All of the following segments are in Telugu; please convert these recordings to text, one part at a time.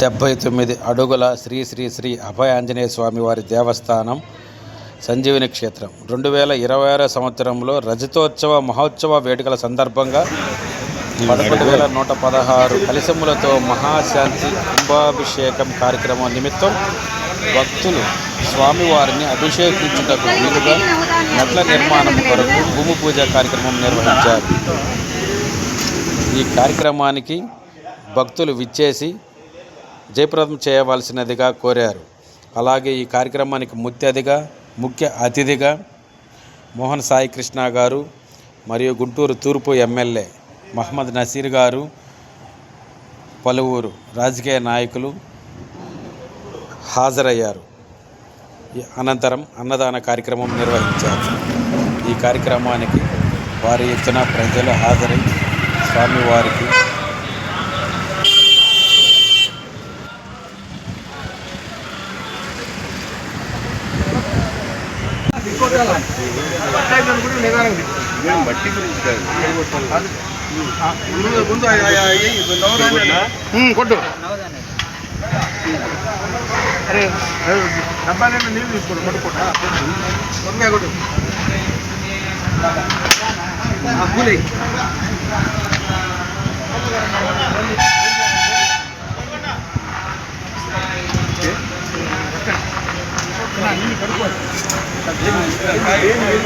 డెబ్భై తొమ్మిది అడుగుల శ్రీ శ్రీ శ్రీ అభయ ఆంజనేయ స్వామి వారి దేవస్థానం సంజీవిని క్షేత్రం. రెండు వేల ఇరవై ఆరో సంవత్సరంలో రజతోత్సవ మహోత్సవ వేడుకల సందర్భంగా పదకొండు వేల నూట పదహారు కలిసములతో మహాశాంతి కుంభాభిషేకం కార్యక్రమం నిమిత్తం భక్తులు స్వామివారిని అభిషేకించుటకు వీలుగా మెట్ల నిర్మాణం కొరకు భూమి పూజ కార్యక్రమం నిర్వహించారు. ఈ కార్యక్రమానికి భక్తులు విచ్చేసి జయప్రదం చేయవలసినదిగా కోరారు. అలాగే ఈ కార్యక్రమానికి ముత్యదిగా ముఖ్య అతిథిగా మోహన్ సాయి కృష్ణ గారు మరియు గుంటూరు తూర్పు ఎమ్మెల్యే మహమ్మద్ నసీర్ గారు పలువురు రాజకీయ నాయకులు హాజరయ్యారు. అనంతరం అన్నదాన కార్యక్రమం నిర్వహించారు. ఈ కార్యక్రమానికి వారి ఎత్తున ప్రజలు హాజరై స్వామివారికి మట్టి గురించి కాదు కొట్టు. అరే డబ్బాలో నీళ్ళు తీసుకోండి కొట్టు. కొట్టు.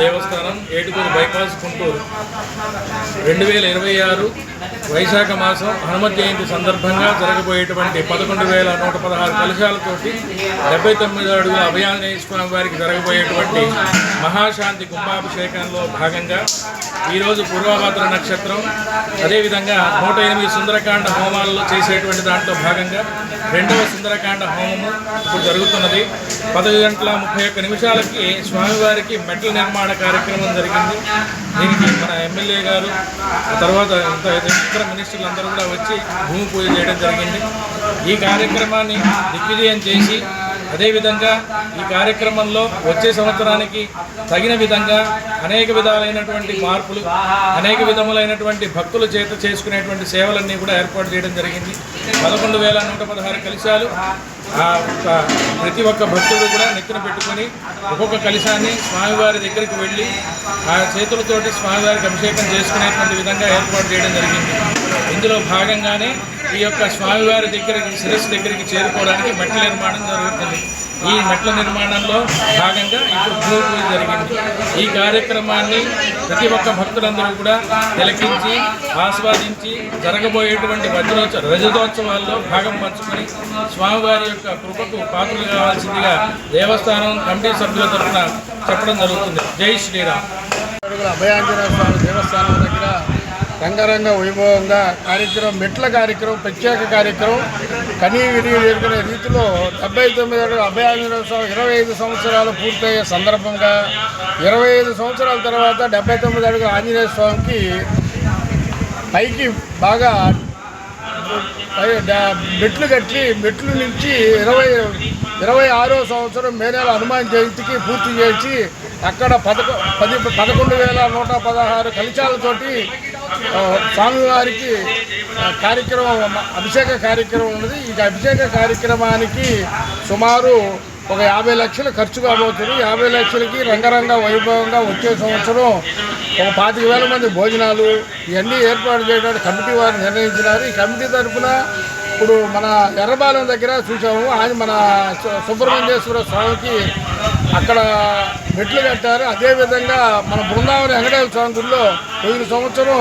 దేవస్థానం ఏటుకూరు బైపాస్ గుంటూరు. రెండు వేల ఇరవై ఆరు వైశాఖ మాసం హనుమత్ జయంతి సందర్భంగా జరగబోయేటువంటి పదకొండు వేల నూట పదహారు కలశాలతోటి డెబ్బై తొమ్మిది అడుగుల అభయాంజనేయ స్వామి వారికి జరగబోయేటువంటి మహాశాంతి కుంభాభిషేకంలో భాగంగా ఈరోజు పూర్వభద్ర నక్షత్రం అదేవిధంగా నూట ఎనిమిది సుందరకాండ హోమాలలో చేసేటువంటి దాంట్లో భాగంగా రెండవ సుందరకాండ హోమము ఇప్పుడు జరుగుతున్నది. పదవి గంటల ముప్పై ఒక్క నిమిషాలకి స్వామివారికి మెట్ల నిర్మాణ కార్యక్రమం జరిగింది. దీనికి మన ఎమ్మెల్యే గారు ఆ తర్వాత ఇతర మినిస్టర్లు అందరూ కూడా వచ్చి భూమి పూజ చేయడం జరిగింది. ఈ కార్యక్రమాన్ని దిగ్విజయం చేసి అదేవిధంగా ఈ కార్యక్రమంలో వచ్చే సంవత్సరానికి తగిన విధంగా అనేక విధాలైనటువంటి మార్పులు అనేక విధములైనటువంటి భక్తుల చేత చేసుకునేటువంటి సేవలన్నీ కూడా ఏర్పాటు చేయడం జరిగింది. పదకొండు వేల నూట పదహారు కలశాలు ఆ ప్రతి ఒక్క భక్తుడు కూడా నెత్తిన పెట్టుకొని ఒక్కొక్క కలశాన్ని స్వామివారి దగ్గరికి వెళ్ళి ఆ చేతులతోటి స్వామివారికి అభిషేకం చేసుకునేటువంటి విధంగా ఏర్పాటు చేయడం జరిగింది. ఇందులో భాగంగానే ఈ యొక్క స్వామివారి దగ్గరికి శిరస్సు దగ్గరికి చేరుకోవడానికి మెట్ల నిర్మాణం జరుగుతుంది. ఈ మెట్ల నిర్మాణంలో భాగంగా ఇప్పుడు భూమి పూజ జరిగింది. ఈ కార్యక్రమాన్ని ప్రతి ఒక్క భక్తులందరూ కూడా తిలకించి ఆస్వాదించి జరగబోయేటువంటి వజ్రోత్సవ రజతోత్సవాల్లో భాగం పంచుకొని స్వామివారి యొక్క కృపకు పాత్రలు కావాల్సిందిగా దేవస్థానం కమిటీ సభ్యుల తరఫున చెప్పడం జరుగుతుంది. జై శ్రీరామ్. అభయాంజనేయ స్వామి దేవస్థానం దగ్గర రంగరంగ వైభవంగా కార్యక్రమం మెట్ల కార్యక్రమం ప్రత్యేక కార్యక్రమం కనీ ఎదుర్కొనే రీతిలో డెబ్బై తొమ్మిది అడుగుల అభయాంజనేయ స్వామి ఇరవై ఐదు సంవత్సరాలు పూర్తయ్యే సందర్భంగా ఇరవై ఐదు సంవత్సరాల తర్వాత డెబ్బై తొమ్మిది అడుగుల ఆంజనేయ స్వామికి పైకి బాగా పై మెట్లు కట్టి మెట్లు నుంచి ఇరవై ఇరవై ఆరో సంవత్సరం మే నెల హనుమాన్ జయంతికి పూర్తి చేసి అక్కడ పదకొ పది పదకొండు వేల నూట పదహారు కలిశాలతోటి స్వామివారికి కార్యక్రమం అభిషేక కార్యక్రమం ఉన్నది. ఈ అభిషేక కార్యక్రమానికి సుమారు ఒక యాభై లక్షలు ఖర్చు కాబోతుంది. యాభై లక్షలకి రంగరంగ వైభవంగా వచ్చే సంవత్సరం ఒక పాతిక వేల మంది భోజనాలు ఇవన్నీ ఏర్పాటు చేయడానికి కమిటీ వారు నిర్ణయించినారు. ఈ కమిటీ తరఫున ఇప్పుడు మన ఎర్రబాలెం దగ్గర చూసాము ఆయన మన సుబ్రహ్మణ్యేశ్వర స్వామికి అక్కడ మెట్లు కట్టారు. అదేవిధంగా మన బృందావన వెంకటేశ్వర స్వామి గుడిలో పోయిన సంవత్సరం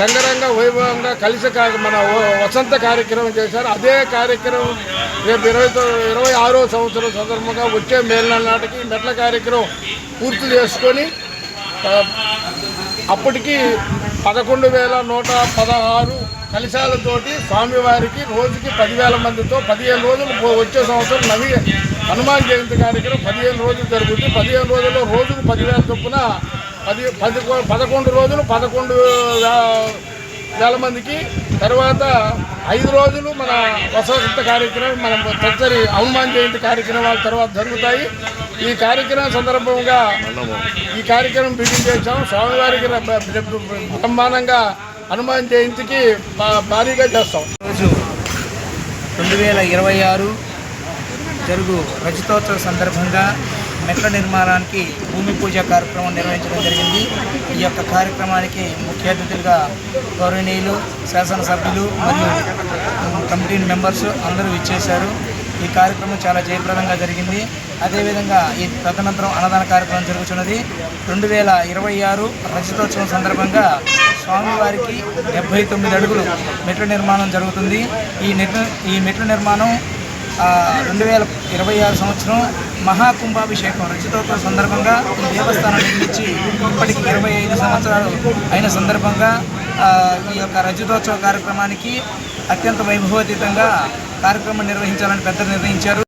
రంగరంగ వైభవంగా కలిసి మన వసంత కార్యక్రమం చేశారు. అదే కార్యక్రమం రేపు ఇరవై ఇరవై ఆరో సంవత్సరం సందర్భంగా వచ్చే మేల నాటికి మెట్ల కార్యక్రమం పూర్తి చేసుకొని అప్పటికి పదకొండు వేల నూట పదహారు కలశాలతోటి స్వామివారికి రోజుకి పదివేల మందితో పదిహేను రోజులు వచ్చే సంవత్సరం నవి హనుమాన్ జయంతి కార్యక్రమం పదిహేను రోజులు జరుగుతుంది. పదిహేను రోజుల్లో రోజుకు పదివేల చొప్పున పది పది పదకొండు రోజులు పదకొండు వేల మందికి తర్వాత ఐదు రోజులు మన వసంత కార్యక్రమం మన తదుపరి హనుమాన్ జయంతి కార్యక్రమాల తర్వాత జరుగుతాయి. ఈ కార్యక్రమం సందర్భంగా ఈ కార్యక్రమం బిగిన్ చేశాం. స్వామివారికి ర- బ్రహ్మాండంగా హనుమాన్ జయంతికి బా- భారీగా చేస్తాం. రోజు రెండు వేల ఇరవై ఆరు జరుగు రజతోత్సవ సందర్భంగా మెట్ల నిర్మాణానికి భూమి పూజ కార్యక్రమం నిర్వహించడం జరిగింది. ఈ యొక్క కార్యక్రమానికి ముఖ్య అతిథులుగా గౌరవనీయులు శాసనసభ్యులు మరియు కమిటీ మెంబర్స్ అందరూ ఇచ్చేశారు ఈ కార్యక్రమం చాలా జయప్రదంగా జరిగింది. అదేవిధంగా ఈ తదనంతరం అన్నదాన కార్యక్రమం జరుగుతున్నది. రెండు వేల ఇరవై ఆరు రజతోత్సవం సందర్భంగా స్వామివారికి డెబ్బై తొమ్మిది అడుగులు మెట్ల నిర్మాణం జరుగుతుంది. ఈ మెట్ల ఈ మెట్ల నిర్మాణం రెండు వేల ఇరవై ఆరు సంవత్సరం మహాకుంభాభిషేకం రచితోత్సవ సందర్భంగా ఈ దేవస్థానం నిర్మించి ఇప్పటికి ఇరవై ఐదు సంవత్సరాలు అయిన సందర్భంగా ఈ యొక్క రజతోత్సవ కార్యక్రమానికి అత్యంత వైభవోతీతంగా కార్యక్రమం నిర్వహించాలని పెద్దలు నిర్ణయించారు.